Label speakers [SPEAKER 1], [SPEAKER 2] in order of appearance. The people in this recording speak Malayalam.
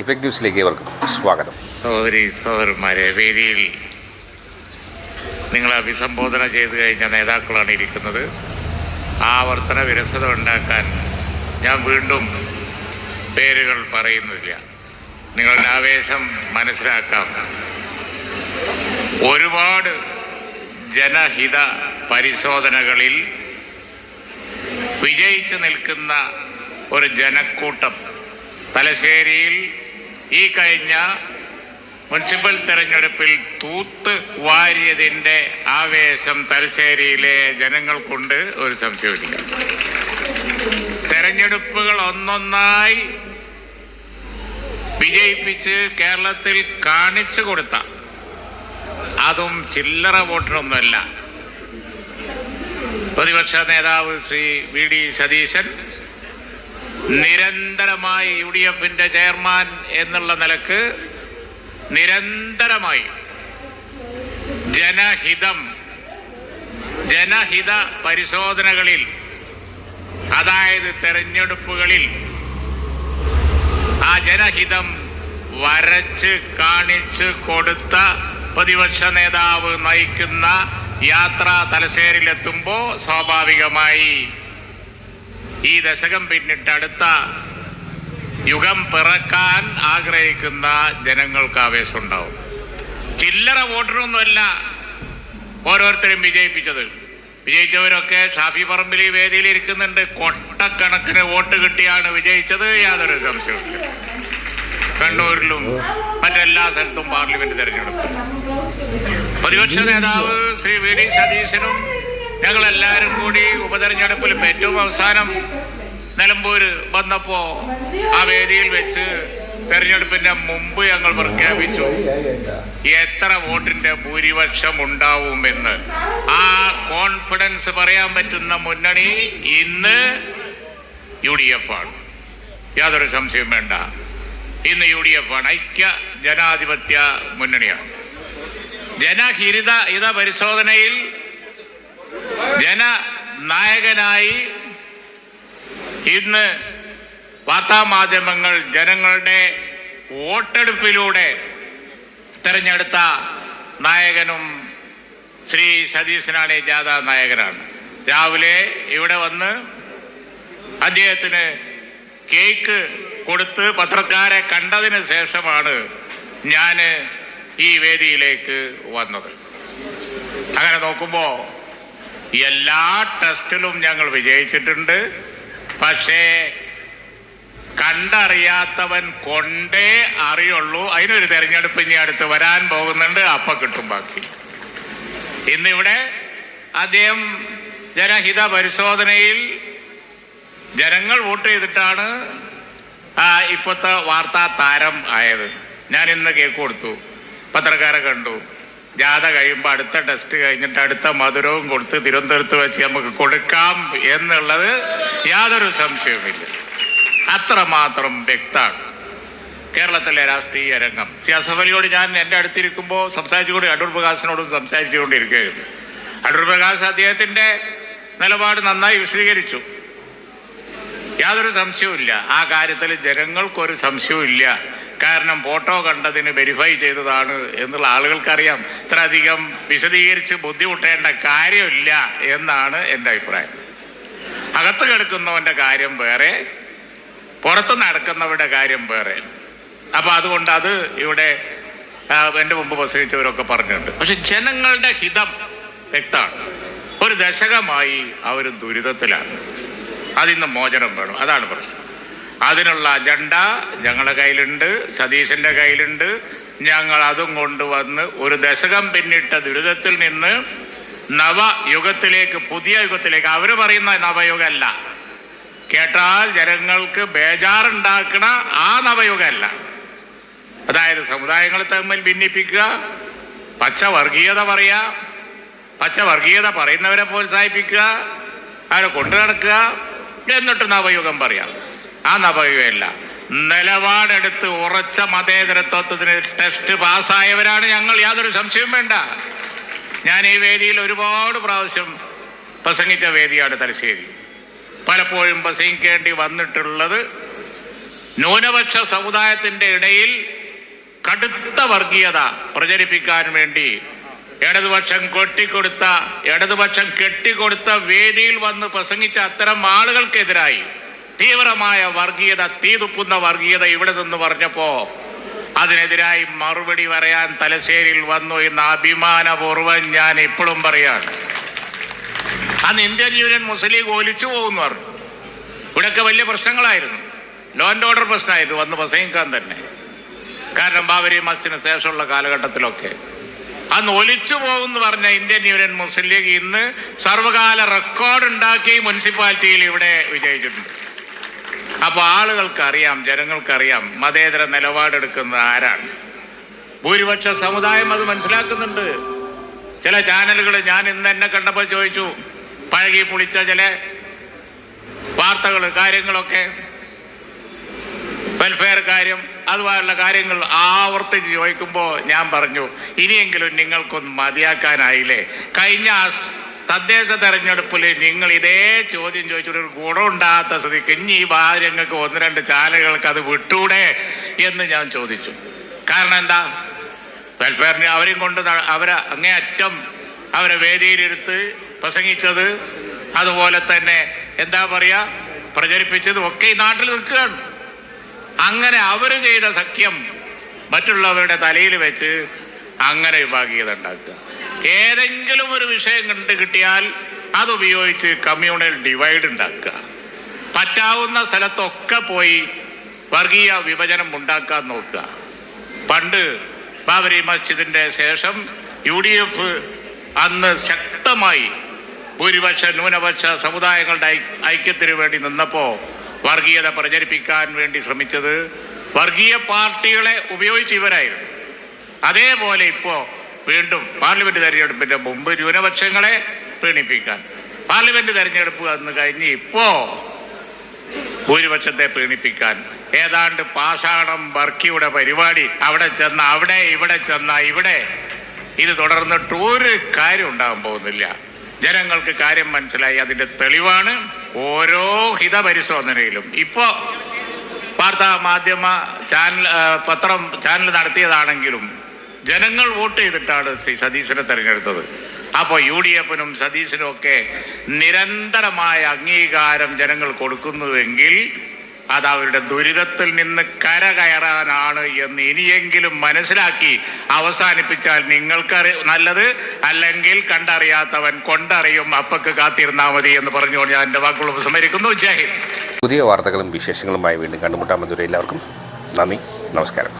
[SPEAKER 1] ഇഫക്ട് ന്യൂസിലേക്ക് ഏവർക്കും സ്വാഗതം.
[SPEAKER 2] സഹോദരി സഹോദരന്മാരെ വേദിയിൽ നിങ്ങൾ അഭിസംബോധന ചെയ്തു കഴിഞ്ഞ നേതാക്കളാണ് ഇരിക്കുന്നത്. ആവർത്തന വിരസത ഉണ്ടാക്കാൻ ഞാൻ വീണ്ടും പേരുകൾ പറയുന്നില്ല. നിങ്ങളുടെ ആവേശം മനസ്സിലാക്കാം. ഒരുപാട് ജനഹിത പരിശോധനകളിൽ വിജയിച്ചു നിൽക്കുന്ന ഒരു ജനക്കൂട്ടം തലശ്ശേരിയിൽ ഈ കഴിഞ്ഞ മുനിസിപ്പൽ തെരഞ്ഞെടുപ്പിൽ തൂത്ത് വാരിയതിന്റെ ആവേശം തലശ്ശേരിയിലെ ജനങ്ങൾക്കുണ്ട് ഒരു സംശയമില്ല തെരഞ്ഞെടുപ്പുകൾ ഒന്നൊന്നായി വിജയിപ്പിച്ച് കേരളത്തിൽ കാണിച്ചു കൊടുത്ത അതും ചില്ലറ വോട്ടിനൊന്നുമല്ല. പ്രതിപക്ഷ നേതാവ് ശ്രീ വി ഡി സതീശൻ നിരന്തരമായി യു ഡി എഫിന്റെ ചെയർമാൻ എന്നുള്ള നിലയ്ക്ക് നിരന്തരമായി ജനഹിതം ജനഹിത പരിശോധനകളിൽ അതായത് തെരഞ്ഞെടുപ്പുകളിൽ ആ ജനഹിതം വരച്ച് കാണിച്ച് കൊടുത്ത പ്രതിപക്ഷ നേതാവ് നയിക്കുന്ന യാത്ര തലശ്ശേരിയിലെത്തുമ്പോൾ സ്വാഭാവികമായി ഈ ദശകം പിന്നിട്ട് അടുത്ത യുഗം പിറക്കാൻ ആഗ്രഹിക്കുന്ന ജനങ്ങൾക്ക് ആവേശം ഉണ്ടാവും. ചില്ലറ വോട്ടിനൊന്നുമല്ല ഓരോരുത്തരും വിജയിപ്പിച്ചത്. വിജയിച്ചവരൊക്കെ ഷാഫി പറമ്പിൽ ഈ വേദിയിൽ ഇരിക്കുന്നുണ്ട്. കൊട്ടക്കണക്കിന് വോട്ട് കിട്ടിയാണ് വിജയിച്ചത്. യാതൊരു സംശയമില്ല കണ്ണൂരിലും മറ്റെല്ലാ സ്ഥലത്തും പാർലമെന്റ് തെരഞ്ഞെടുപ്പ്. പ്രതിപക്ഷ നേതാവ് ശ്രീ വി ഡി സതീശനും ഞങ്ങളെല്ലാവരും കൂടി ഉപതെരഞ്ഞെടുപ്പിൽ ഏറ്റവും അവസാനം നിലമ്പൂര് വന്നപ്പോ ആ വേദിയിൽ വെച്ച് തെരഞ്ഞെടുപ്പിന്റെ മുമ്പ് ഞങ്ങൾ പ്രഖ്യാപിച്ചു എത്ര വോട്ടിന്റെ ഭൂരിപക്ഷം ഉണ്ടാവുമെന്ന്? ആ കോൺഫിഡൻസ് പറയാൻ പറ്റുന്ന മുന്നണി ഇന്ന് യു ഡി എഫ് ആണ്. യാതൊരു സംശയവും വേണ്ട. ഇന്ന് യു ഡി എഫ് ആണ്. ഐക്യ ജനാധിപത്യ മുന്നണിയാണ്. ജനഹിരിത ഹിത പരിശോധനയിൽ ജനനായകനായി ഇന്ന് വാർത്താമാധ്യമങ്ങൾ ജനങ്ങളുടെ വോട്ടെടുപ്പിലൂടെ തെരഞ്ഞെടുത്ത നായകനും ശ്രീ സതീശനാണ് ജാഥ നായകനാണ്. രാവിലെ ഇവിടെ വന്ന് അദ്ദേഹത്തിന് കേക്ക് കൊടുത്ത് പത്രക്കാരെ കണ്ടതിന് ശേഷമാണ് ഞാൻ ഈ വേദിയിലേക്ക് വന്നത്. അങ്ങനെ നോക്കുമ്പോൾ എല്ലാ ടെസ്റ്റിലും ഞങ്ങൾ വിജയിച്ചിട്ടുണ്ട്. പക്ഷേ കണ്ടറിയാത്തവൻ കൊണ്ടേ അറിയുള്ളൂ. അതിനൊരു തെരഞ്ഞെടുപ്പ് ഇനി അടുത്ത് വരാൻ പോകുന്നുണ്ട്. അപ്പം കിട്ടും ബാക്കി. ഇന്നിവിടെ അദ്ദേഹം ജനഹിത പരിശോധനയിൽ ജനങ്ങൾ വോട്ട് ചെയ്തിട്ടാണ് ഇപ്പോഴത്തെ വാർത്താ താരം ആയത്. ഞാൻ ഇന്ന് കേക്ക് കൊടുത്തു. പത്രക്കാരെ കണ്ടു. ജാഥ കഴിയുമ്പോൾ അടുത്ത ടെസ്റ്റ് കഴിഞ്ഞിട്ട് അടുത്ത മധുരവും കൊടുത്ത് തിരുവനന്തപുരത്ത് വെച്ച് നമുക്ക് കൊടുക്കാം എന്നുള്ളത് യാതൊരു സംശയവുമില്ല. അത്രമാത്രം വ്യക്തമാണ്. കേരളത്തിലെ രാഷ്ട്രീയ രംഗം. സി അസഫ് അലിയോട് ഞാൻ എന്റെ അടുത്തിരിക്കുമ്പോൾ സംസാരിച്ചുകൊണ്ട് അടൂർ പ്രകാശിനോടും സംസാരിച്ചുകൊണ്ടിരിക്കുകയായിരുന്നു. അടൂർ പ്രകാശ് അദ്ദേഹത്തിന്റെ നിലപാട് നന്നായി വിശദീകരിച്ചു. യാതൊരു സംശയവുമില്ല. ആ കാര്യത്തിൽ ജനങ്ങൾക്കൊരു സംശയവും ഇല്ല കാരണം ഫോട്ടോ കണ്ടതിന് വെരിഫൈ ചെയ്തതാണ് എന്നുള്ള ആളുകൾക്കറിയാം. ഇത്രയധികം വിശദീകരിച്ച് ബുദ്ധിമുട്ടേണ്ട കാര്യമില്ല എന്നാണ് എന്റെ അഭിപ്രായം. അകത്ത് കിടക്കുന്നവന്റെ കാര്യം വേറെ പുറത്ത് നടക്കുന്നവരുടെ കാര്യം വേറെ. അപ്പോൾ അതുകൊണ്ട് അത് ഇവിടെ എന്റെ മുമ്പ് പ്രസംഗിച്ചവരൊക്കെ പറഞ്ഞിട്ടുണ്ട്. പക്ഷെ ജനങ്ങളുടെ ഹിതം വ്യക്തമാണ്. ഒരു ദശകമായി അവർ ദുരിതത്തിലാണ്. അതിന്ന് മോചനം വേണം. അതാണ് പ്രശ്നം. അതിനുള്ള അജണ്ട ഞങ്ങളുടെ കയ്യിലുണ്ട് സതീശന്റെ കയ്യിലുണ്ട്. ഞങ്ങൾ അതും കൊണ്ടുവന്ന് ഒരു ദശകം പിന്നിട്ട ദുരിതത്തിൽ നിന്ന് നവയുഗത്തിലേക്ക് പുതിയ യുഗത്തിലേക്ക് അവർ പറയുന്ന നവയുഗമല്ല. കേട്ടാൽ ജനങ്ങൾക്ക് ബേജാറുണ്ടാക്കണ ആ നവയുഗമല്ല. അതായത് സമുദായങ്ങൾ തമ്മിൽ ഭിന്നിപ്പിക്കുക പച്ച വർഗീയത പറയുക പച്ച വർഗീയത പറയുന്നവരെ പ്രോത്സാഹിപ്പിക്കുക അവരെ കൊണ്ടു നടക്കുക എന്നിട്ട് നവയുഗം പറയാം. ആ നവയുഗമല്ല നിലപാടെടുത്ത് ഉറച്ച മതേതരത്വത്തിന് ടെസ്റ്റ് പാസ്സായവരാണ് ഞങ്ങൾ. യാതൊരു സംശയവും വേണ്ട. ഞാൻ ഈ വേദിയിൽ ഒരുപാട് പ്രാവശ്യം പ്രസംഗിച്ച വേദിയാണ് തലശ്ശേരി. പലപ്പോഴും പ്രസംഗിക്കേണ്ടി വന്നിട്ടുള്ളത് ന്യൂനപക്ഷ സമുദായത്തിന്റെ ഇടയിൽ കടുത്ത വർഗീയത പ്രചരിപ്പിക്കാൻ വേണ്ടി ഇടതുപക്ഷം കൊട്ടിക്കൊടുത്ത ഇടതുപക്ഷം കെട്ടിക്കൊടുത്ത വേദിയിൽ വന്ന് പ്രസംഗിച്ച അത്തരം ആളുകൾക്കെതിരായി തീവ്രമായ വർഗീയത തീതുപ്പുന്ന വർഗീയത ഇവിടെ നിന്ന് പറഞ്ഞപ്പോ അതിനെതിരായി മറുപടി പറയാൻ തലശ്ശേരിയിൽ വന്നു എന്ന് അഭിമാനപൂർവം ഞാൻ ഇപ്പോഴും പറയാണ്. അന്ന് ഇന്ത്യൻ യൂണിയൻ മുസ്ലിം ലീഗ് ഒലിച്ചു പോകുന്നു പറഞ്ഞു. ഇവിടെയൊക്കെ വലിയ പ്രശ്നങ്ങളായിരുന്നു. ലോ ആൻഡ് ഓർഡർ പ്രശ്നമായിരുന്നു വന്ന് പ്രസംഗിക്കാൻ തന്നെ. കാരണം ബാബരി മസ്ജിന് ശേഷമുള്ള കാലഘട്ടത്തിലൊക്കെ. അന്ന് ഒലിച്ചു പോകുമെന്ന് പറഞ്ഞ ഇന്ത്യൻ യൂണിയൻ മുസ്ലിം ലീഗ് ഇന്ന് സർവകാല റെക്കോർഡ് ഉണ്ടാക്കി മുനിസിപ്പാലിറ്റിയിൽ ഇവിടെ വിജയിച്ചിട്ടുണ്ട്. അപ്പോൾ ആളുകൾക്കറിയാം ജനങ്ങൾക്കറിയാം മതേതര നിലപാടെടുക്കുന്ന ആരാണ്. ഭൂരിപക്ഷ സമുദായം അത് മനസ്സിലാക്കുന്നുണ്ട്. ചില ചാനലുകൾ ഞാൻ ഇന്ന് എന്നെ കണ്ടപ്പോൾ ചോദിച്ചു പഴകി പുളിച്ച ചില വാർത്തകൾ കാര്യങ്ങളൊക്കെ വെൽഫെയർ കാര്യം അതുപോലുള്ള കാര്യങ്ങൾ ആവർത്തിച്ച് ചോദിക്കുമ്പോൾ ഞാൻ പറഞ്ഞു ഇനിയെങ്കിലും നിങ്ങൾക്കൊന്ന് മതിയാക്കാനായില്ലേ? കഴിഞ്ഞ തദ്ദേശ തെരഞ്ഞെടുപ്പിൽ നിങ്ങൾ ഇതേ ചോദ്യം ചോദിച്ചിട്ട് ഒരു ഗുണമുണ്ടാകാത്ത സ്ഥിതിക്ക് ഇനി ഈ ഭാര്യങ്ങൾക്ക് ഒന്ന് രണ്ട് ചാനലുകൾക്ക് അത് വിട്ടൂടെ എന്ന് ഞാൻ ചോദിച്ചു. കാരണം എന്താ? വെൽഫെയറിന് അവരെയും കൊണ്ട് അവരെ അവരെ അങ്ങേയറ്റം അവരെ വേദിയിലിരുത്ത് പ്രസംഗിച്ചത് അതുപോലെ തന്നെ എന്താ പറയുക പ്രചരിപ്പിച്ചതും ഒക്കെ ഈ നാട്ടിൽ നിൽക്കുകയാണ്. അങ്ങനെ അവർ ചെയ്ത സഖ്യം മറ്റുള്ളവരുടെ തലയിൽ വെച്ച് അങ്ങനെ വിഭാഗീയത ഉണ്ടാക്കുക. ഏതെങ്കിലും ഒരു വിഷയം കണ്ടു കിട്ടിയാൽ അതുപയോഗിച്ച് കമ്മ്യൂണൽ ഡിവൈഡ് ഉണ്ടാക്കുക. പറ്റാവുന്ന സ്ഥലത്തൊക്കെ പോയി വർഗീയ വിഭജനം ഉണ്ടാക്കാൻ നോക്കുക. പണ്ട് ബാബരി മസ്ജിദിന്റെ ശേഷം യു ഡി എഫ് അന്ന് ശക്തമായി ഭൂരിപക്ഷ ന്യൂനപക്ഷ സമുദായങ്ങളുടെ ഐക്യത്തിന് വേണ്ടി നിന്നപ്പോൾ വർഗീയത പ്രചരിപ്പിക്കാൻ വേണ്ടി ശ്രമിച്ചത് വർഗീയ പാർട്ടികളെ ഉപയോഗിച്ച് ഇവരായിരുന്നു. അതേപോലെ ഇപ്പോൾ വീണ്ടും പാർലമെന്റ് തെരഞ്ഞെടുപ്പിന്റെ മുമ്പ് ന്യൂനപക്ഷങ്ങളെ പ്രീണിപ്പിക്കാൻ. പാർലമെന്റ് തെരഞ്ഞെടുപ്പ് അന്ന് കഴിഞ്ഞ് ഇപ്പോൾ ഭൂരിപക്ഷത്തെ പ്രീണിപ്പിക്കാൻ. ഏതാണ്ട് പാഷാണം വർക്കിയുടെ പരിപാടി. അവിടെ ചെന്ന അവിടെ ഇവിടെ ചെന്ന ഇവിടെ. ഇത് തുടർന്നിട്ട് ഒരു കാര്യം ഉണ്ടാകാൻ പോകുന്നില്ല. ജനങ്ങൾക്ക് കാര്യം മനസ്സിലായി. അതിന്റെ തെളിവാണ് ഓരോ ഹിതപരിശോധനയിലും. ഇപ്പോ വാർത്താ മാധ്യമ ചാനൽ പത്രം ചാനൽ നടത്തിയതാണെങ്കിലും ജനങ്ങൾ വോട്ട് ചെയ്തിട്ടാണ് ശ്രീ സതീശനെ തെരഞ്ഞെടുത്തത്. അപ്പോൾ യു ഡി എഫിനും സതീശനും ഒക്കെ നിരന്തരമായ അംഗീകാരം ജനങ്ങൾ കൊടുക്കുന്നുവെങ്കിൽ അത് അവരുടെ ദുരിതത്തിൽ നിന്ന് കരകയറാനാണ് എന്ന് ഇനിയെങ്കിലും മനസ്സിലാക്കി അവസാനിപ്പിച്ചാൽ നിങ്ങൾക്കറി നല്ലത് അല്ലെങ്കിൽ കണ്ടറിയാത്തവൻ കൊണ്ടറിയും അപ്പക്ക് കാത്തിരുന്നാൽ മതി എന്ന് പറഞ്ഞുകൊണ്ട് ഞാൻ എന്റെ വാക്കുകൾ ഉപസംഹരിക്കുന്നു. ജയ്
[SPEAKER 1] പുതിയ വാർത്തകളും വിശേഷങ്ങളുമായി വീണ്ടും കണ്ടുമുട്ടാൻ മതി എല്ലാവർക്കും നന്ദി നമസ്കാരം.